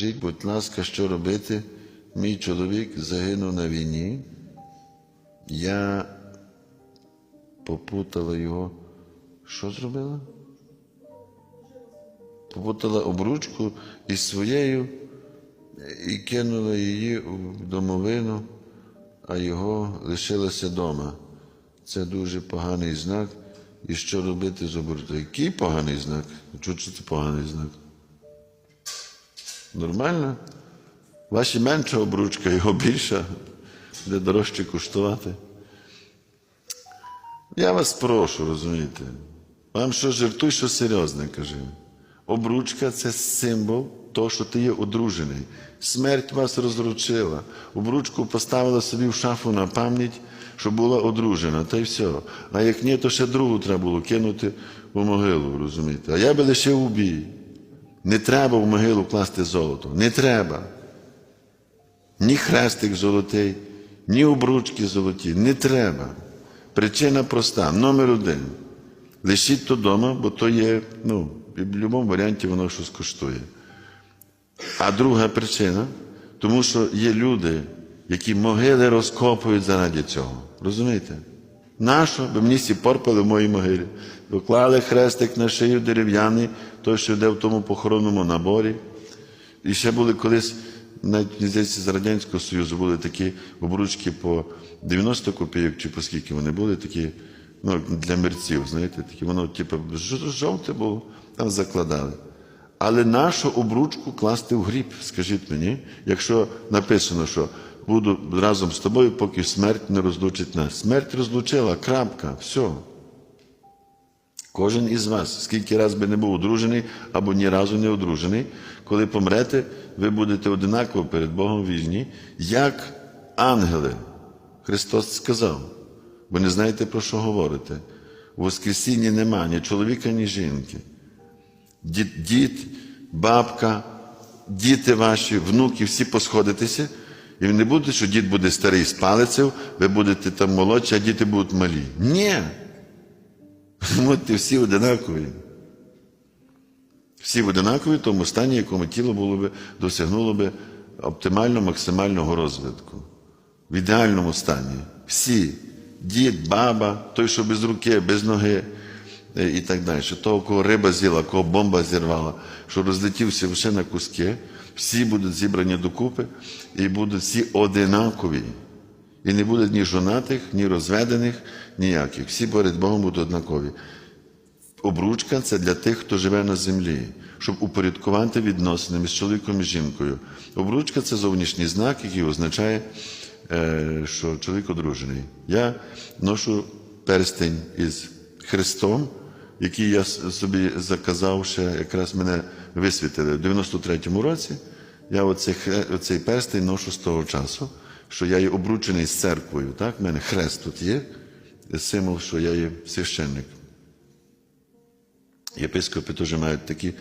Скажіть, будь ласка, що робити? Мій чоловік загинув на війні. Я попутала його. Що зробила? Попутала обручку із своєю і кинула її в домовину, а його лишилося вдома. Це дуже поганий знак. І що робити з обручкою? Який поганий знак? Чого це поганий знак? Нормально? Ваші менша обручка, його більша, буде дорожче коштувати. Я вас прошу, розумієте. Вам що жартуй, що серйозне, каже. Обручка це символ того, що ти є одружений. Смерть вас розручила. Обручку поставила собі в шафу на пам'ять, що була одружена, та й все. А як ні, то ще другу треба було кинути у могилу, розумієте. А я би лишив у бій. Не треба в могилу класти золото. Не треба. Ні хрестик золотий, ні обручки золоті. Не треба. Причина проста. Номер один. Лишіть то вдома, бо то є, ну, в будь-якому варіанті воно щось коштує. А друга причина, тому що є люди, які могили розкопують заради цього. Розумієте? Нащо? би мені всі порпали в моїй могилі. Доклали хрестик на шию дерев'яний, той, що йде в тому похоронному наборі. І ще були колись, навіть здається, з Радянського Союзу були такі обручки по 90 копійок, чи по скільки вони були такі, ну, для мерців, знаєте, такі, воно, типу, жовте було, там закладали. Але нашу обручку класти в гріб, скажіть мені, якщо написано, що буду разом з тобою, поки смерть не розлучить нас. Смерть розлучила, крапка, все. Кожен із вас, скільки раз би не був одружений або ні разу не одружений, коли помрете, ви будете одинаково перед Богом вільні, як ангели. Христос сказав, ви не знаєте, про що говорите. У Воскресінні нема ні чоловіка, ні жінки. Дід, бабка, діти ваші, внуки, всі посходитеся, і не буде, що дід буде старий з палиців, ви будете там молодші, а діти будуть малі. Ні. Будьте всі одинакові. Всі одинакові в тому стані, якому тіло було би, досягнуло би оптимально максимального розвитку. В ідеальному стані. Всі. Дід, баба, той, що без руки, без ноги е, і так далі. Того, кого риба з'їла, кого бомба зірвала, що розлетівся все на куски, всі будуть зібрані докупи і будуть всі одинакові. І не буде ні жонатих, ні розведених, ніяких. Всі перед Богом будуть однакові. Обручка це для тих, хто живе на землі, щоб упорядкувати відносини між чоловіком і жінкою. Обручка це зовнішній знак, який означає, е, що чоловік одружений. Я ношу перстень із Христом, який я собі заказав ще, якраз мене висвітили в 93-му році. Я оцей, оцей перстень ношу з того часу, що я є обручений з церквою. Так? У мене хрест тут є, символ, що я є священник. Єпископи теж мають такі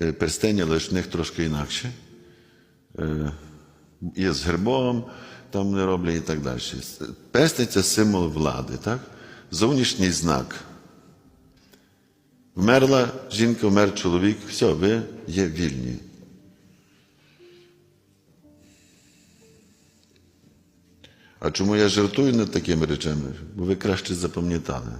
е, перстені, але ж в них трошки інакше. Е, Є з гербом, там не роблять і так далі. Перстень це символ влади, так? Зовнішній знак. Вмерла жінка, вмер чоловік, все, ви є вільні. А чому я жартую над такими речами? Бо ви краще запам'ятали.